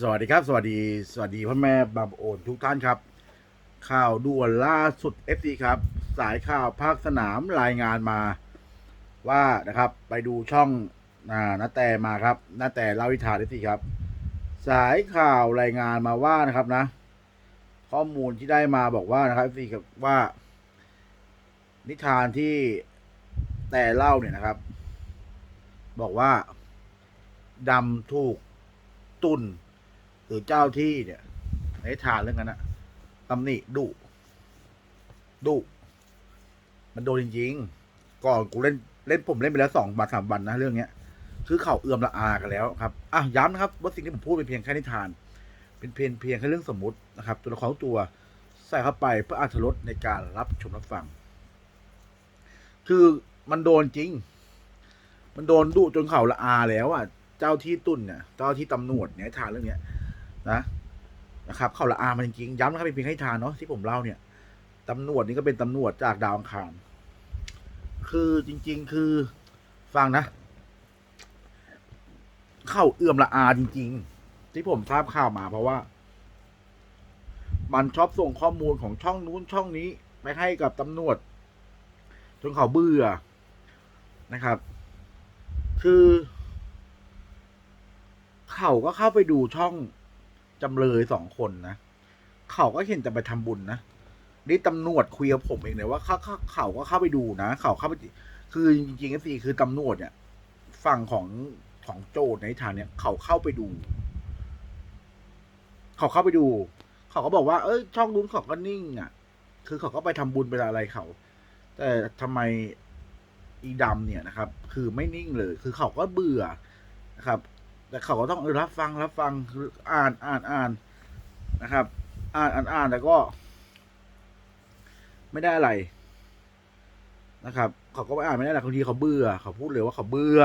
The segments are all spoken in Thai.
สวัสดีครับ สวัสดี สวัสดีพ่อแม่บางโอนทุกท่านครับ ข่าวด่วนล่าสุด FT ครับ สายข่าวภาคสนามรายงานมา ว่านะครับ ไปดูช่องอ่านาแต่มาครับนาแต่เล่าวิธาน FT ครับ สายข่าวรายงานมาว่านะครับนะ ข้อมูลที่ได้มาบอกว่านะครับ FT ครับว่า นิทานที่แต่เล่าเนี่ยนะครับ บอกว่าดำถูกตุน หรือเจ้าที่เนี่ยในทานเรื่องนั้นอะตำหนิดุดุมันโดนจริงๆก่อนกูเล่นเล่นผมเล่นไปแล้วสองวันสามวันนะเรื่องเนี้ย คือเข่าเอื่อมละอากันแล้วครับอะย้ำนะครับ ว่าสิ่งที่ผมพูดเป็นเพียงแค่นิทาน เป็นเพียงเพียงแค่เรื่องสมมตินะครับ ตัวละครตัวใส่เข้าไปเพื่ออรรถรสในการรับชมรับฟัง คือมันโดนจริง มันโดนดุจนเข่าละอาแล้วอะ เจ้าที่ตุนเนี่ยเจ้าที่ตำรวจเนี่ยให้ทานเรื่องเนี้ย นะนะครับเขาละอามันจริงๆย้ำนะครับเป็นเพียงให้ทานเนาะที่ผมเล่าเนี่ยตำรวจนี่ก็เป็นตำรวจจากดาวอังคารคือจริง ๆ คือฟังนะ เข้าเอื้อมละอาจริง ๆ ที่ผมทราบข่าวมาเพราะว่า มันชอบส่งข้อมูลของช่องนู้นช่องนี้ไปให้กับตำรวจจนเขาเบื่อนะครับ คือ เขาก็เข้าไปดูช่อง จำเลยสองคนนะเขาก็เห็นแต่ไปทำบุญนะนี่ตำรวจคุยกับผมเองเลยว่าเขาเขาเขาก็เข้าไปดูนะเขาเข้าไปคือจริงๆก็สิคือตำรวจเนี่ยฝั่งของของโจทในทางเนี่ย เขาเข้าไปดู เขาเข้าไปดู เขาก็บอกว่า เอ้ย ช่องนู้นเขาก็นิ่งอะ คือเขาก็ไปทำบุญไปอะไรเขา แต่ทำไมอีดำเนี่ยนะครับ คือไม่นิ่งเลย คือเขาก็เบื่อนะครับ แต่เขาก็ต้องรับฟังรับฟังคืออ่านอ่านอ่านนะครับ อ่านอ่านอ่านแต่ก็ ไม่ได้อะไรนะครับ เขาก็ไม่อ่านไม่ได้อะไรบางทีเขาเบื่อ เขาพูดเลยว่าเขาเบื่อ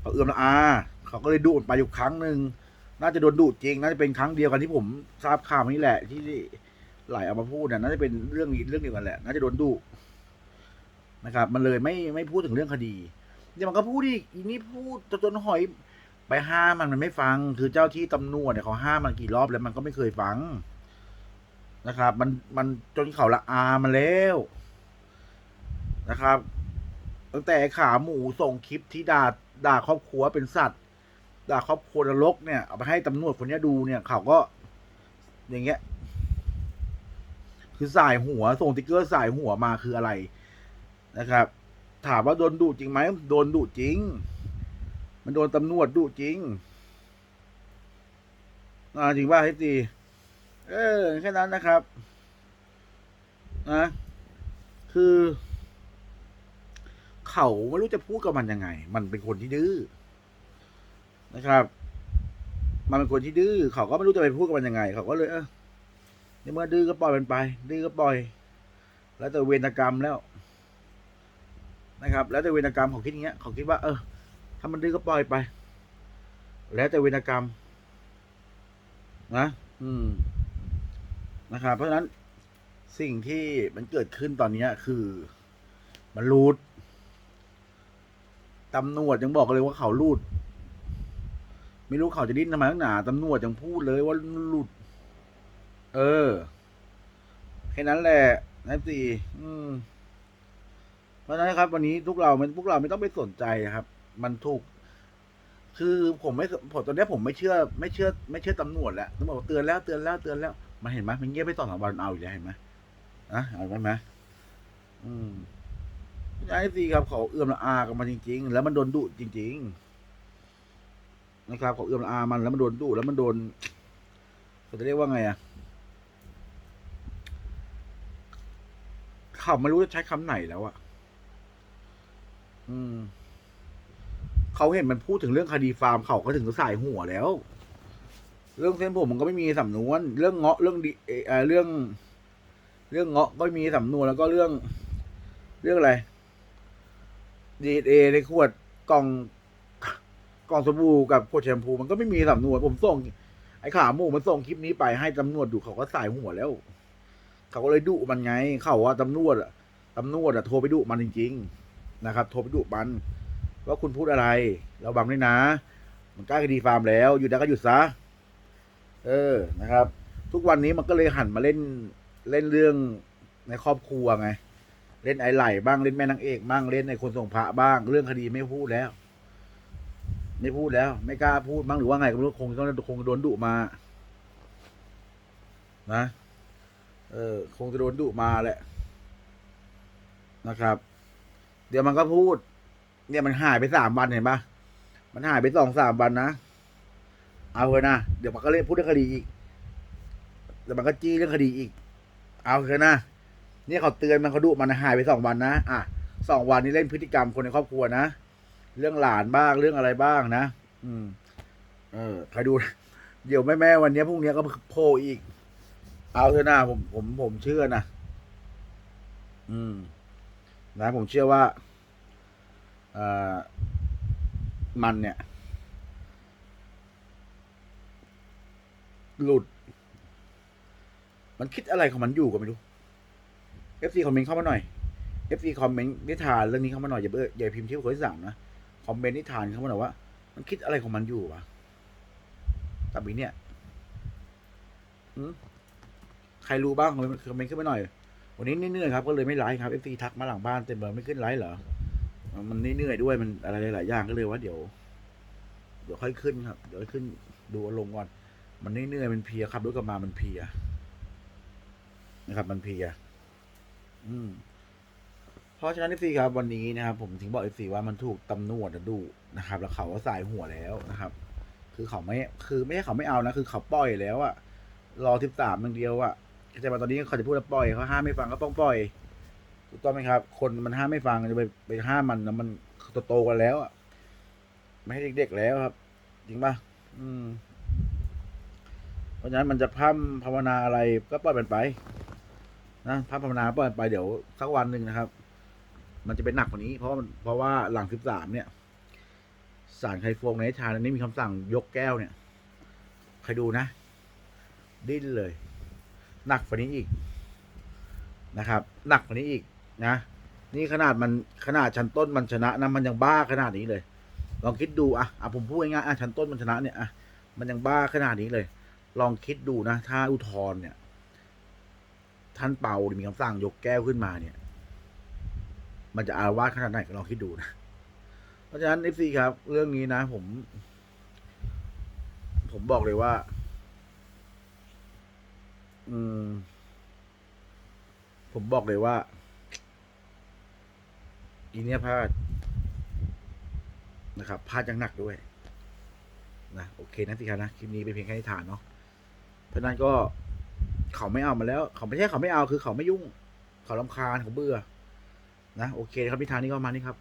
เขาเอื้อมละอา เขาก็เลยดูดไปอยู่ครั้งหนึ่งน่าจะโดนดูดจริง น่าจะเป็นครั้งเดียวกันที่ผมทราบข่าวนี้แหละ ที่ไหลเอามาพูดน่ะน่าจะเป็นเรื่องนี้เรื่องเดียวกันแหละ น่าจะโดนดูนะครับ มันเลยไม่ไม่พูดถึงเรื่องคดีเนี่ยมันก็พูดอีกอีนี่พูดจนหอย ไปห้ามมันมันไม่ฟัง คือเจ้าที่ตำรวจเนี่ยเขาห้ามมันกี่รอบแล้วมันก็ไม่เคยฟังนะครับ มันมันจนเขาละอามาแล้วนะครับ ตั้งแต่ขาหมูส่งคลิปที่ด่าด่าครอบครัวเป็นสัตว์ ด่าครอบครัวนรกเนี่ยเอาไปให้ตำรวจคนนี้ดูเนี่ย เขาก็ อย่างเงี้ย คือสายหัวส่งติ๊กเกอร์สายหัวมาคืออะไรนะครับ ถามว่าโดนดุจริงไหมโดนดุจริง มันโดนตำรวจดุจริงอ่าจริงว่าให้ตีเออแค่นั้นนะครับ นะ คือ เขาไม่รู้จะพูดกับมันยังไง มันเป็นคนที่ดื้อนะครับ มันเป็นคนที่ดื้อเขาก็ไม่รู้จะไปพูดกับมันยังไง เขาก็เลย เออในเมื่อดื้อก็ปล่อยมันไป ดื้อก็ปล่อย แล้วแต่เวรกรรมแล้ว นะครับ แล้วแต่เวรกรรมเขาคิดอย่างเงี้ย เขาคิดว่า เออ ถ้ามันดื้อก็ปล่อยไป แล้วแต่เวรกรรม นะ อืม นะครับเพราะฉะนั้นสิ่งที่มันเกิดขึ้นตอนนี้คือ มันรูดตำรวจยังบอกเลยว่าเขารูด ไม่รู้เขาจะดิ้นทำไมนักหนาตำรวจยังพูดเลยว่ารูด เออ แค่นั้นแหละนะสี่เพราะฉะนั้นครับ วันนี้ทุกเรามันพวกเราไม่ต้องไปสนใจครับ มันถูก คือผมไม่ผมตอนนี้ผมไม่เชื่อ ไม่เชื่อ ไม่เชื่อตำรวจแล้วตำรวจเตือนแล้วเตือนแล้วเตือนแล้วมันเห็นไหมมันเงียบไปสอสามวันเอาอีกแล้วเห็นไหมอะเอาไหมอืมไอ้สิครับเขาเอื้อมละอากันมาจริง ๆ แล้วมันโดนดุจริง ๆ นะครับเขาเอื้อมละอามันแล้วมันโดนดุแล้วมันโดนเขาจะเรียกว่าไงอะเขาไม่รู้จะใช้คำไหนแล้วอะ อืม เขาเห็นมันพูดถึงเรื่องคดีฟาร์มเขาก็ถึงสายหัวแล้ว เรื่องเส้นผมมันก็ไม่มีสำนวน เรื่องเงาะเรื่องดีเออเรื่อง เรื่องเงาะก็ม่มีสำนวนแล้วก็เรื่อง เรื่องอะไรดีเอในขวดกล่องกล่องสบู่กับขวดแชมพูมันก็ไม่มีสำนวนผมส่ง ไอ้ขาหมูมันส่งคลิปนี้ไปให้ตำรวจดูเขาก็สายหัวแล้ว เขาก็เลยดุมันไง เขาว่าตำรวจอะตำรวจอะโทรไปดุมันจริง ๆ นะครับ โทรไปดุมัน ว่าคุณพูดอะไร เราบังด้วยนะ มันใกล้คดีฟาร์มแล้ว หยุดได้ก็หยุดซะ เออ นะครับ ทุกวันนี้มันก็เลยหันมาเล่น เล่นเรื่องในครอบครัวไง เล่นไอ้ไหลบ้าง เล่นแม่นางเอกบ้าง เล่นในคนส่งพระบ้าง เรื่องคดีไม่พูดแล้ว ไม่พูดแล้ว ไม่กล้าพูดบ้างหรือว่าไงก็ไม่รู้คงต้องคงโดนดุมา นะ เออ คงจะโดนดุมาแหละ นะครับ เดี๋ยวมันก็พูด เนี่ยมันหายไปสามวันเห็นปะมันหายไปสองสามวันนะ เอาเลยนะ เดี๋ยวมันก็เล่นพูดเรื่องคดีอีกเดี๋ยวมันก็จี้เรื่องคดีอีก เอาเลยนะ เนี่ยเขาเตือนมันเขาดุมันหายไปสองวันนะ อะสองวันนี้เล่นพฤติกรรมคนในครอบครัวนะ เรื่องหลานบ้างเรื่องอะไรบ้างนะ อืม เออใครดู เดี๋ยวแม่แม่วันนี้พรุ่งนี้ก็โผล่อีก เอาเถอะนะผมผมผมเชื่อนะ อืม นะผมเชื่อว่า มันเนี่ย หลุด มันคิดอะไรของมันอยู่ก็ไม่รู้ FC คอมเมนต์เข้ามาหน่อย FC คอมเมนต์นิทานเรื่องนี้เข้ามาหน่อยอย่าเบออย่าพิมพ์ชื่อคนที่สามนะคอมเมนต์นิทานเข้ามาหน่อยว่า มันคิดอะไรของมันอยู่วะตับอีเนี่ยใครรู้บ้างคอมเมนต์คอมเมนต์ขึ้นมาหน่อย วันนี้เหนื่อยๆครับ ก็เลยไม่ไลฟ์ครับ FC ทักมาหลังบ้านเต็มเลยไม่ขึ้นไลฟ์เหรอ มันเหนื่อยด้วยมันอะไรหลายอย่างก็เลยว่าเดี๋ยว เดี๋ยวค่อยขึ้นครับ เดี๋ยวขึ้นดูอารมณ์ก่อน มันเหนื่อยมันเพียขับรถกลับมามันเพียนะครับ มันเพียอืมเพราะฉะนั้น FC ครับวันนี้นะครับ ผมถึงบอก FC ว่ามันถูกตำรวจดูนะครับ แล้วเขาก็สายหัวแล้วนะครับ คือเขาไม่คือไม่ใช่เขาไม่เอานะคือเขาปล่อยแล้วอะรอทิบสามอย่างเดียวอะแต่ว่าตอนนี้เขาจะพูดว่าปล่อยเขาห้ามไม่ฟังก็ต้องปล่อย ถูกต้องไหมครับ คนมันห้ามไม่ฟังจะไปไปห้ามมันนะมันโตๆกันแล้วอะไม่ให้เด็กๆแล้วครับ จริงป่ะอืม เพราะฉะนั้นมันจะพร่ำภาวนาอะไรก็ปล่อยมันไป นะพร่ำภาวนาปล่อยมันไปเดี๋ยวสักวันหนึ่งนะครับ มันจะเป็นหนักกว่านี้ เพราะมันเพราะว่าหลังสิบสามเนี่ยศาลไคฟงในชาอันนี้มีคำสั่งยกแก้วเนี่ยใครดูนะ ดิ้นเลย หนักกว่านี้อีกนะครับ หนักกว่านี้อีก นะ นี่ขนาดมันขนาดชั้นต้นมันชนะนะมันยังบ้าขนาดนี้เลย ลองคิดดูอะอะผมพูดง่ายๆอะชั้นต้นมันชนะเนี่ยอะมันยังบ้าขนาดนี้เลย ลองคิดดูนะ ถ้าอุทธรณ์เนี่ย ท่านเปามีคำสั่งยกแก้วขึ้นมาเนี่ย มันจะอาวาสขนาดไหนก็ลองคิดดูนะ เพราะฉะนั้นเอฟซีครับ เรื่องนี้นะ ผม ผมบอกเลยว่า อืม ผมบอกเลยว่า อีเนี้ยพลาดนะครับพลาดอยังหนักด้วยนะโอเคนะสิครับนะคลิปนี้เป็นเพียงแค่นิทานเนาะเพราะนั้นก็เขาไม่เอามาแล้ว เขาไม่ใช่เขาไม่เอาคือเขาไม่ยุ่ง เขาลำคาญเขาเบื่อนะโอเคครับนิทานนี้ก็มานี่ครับ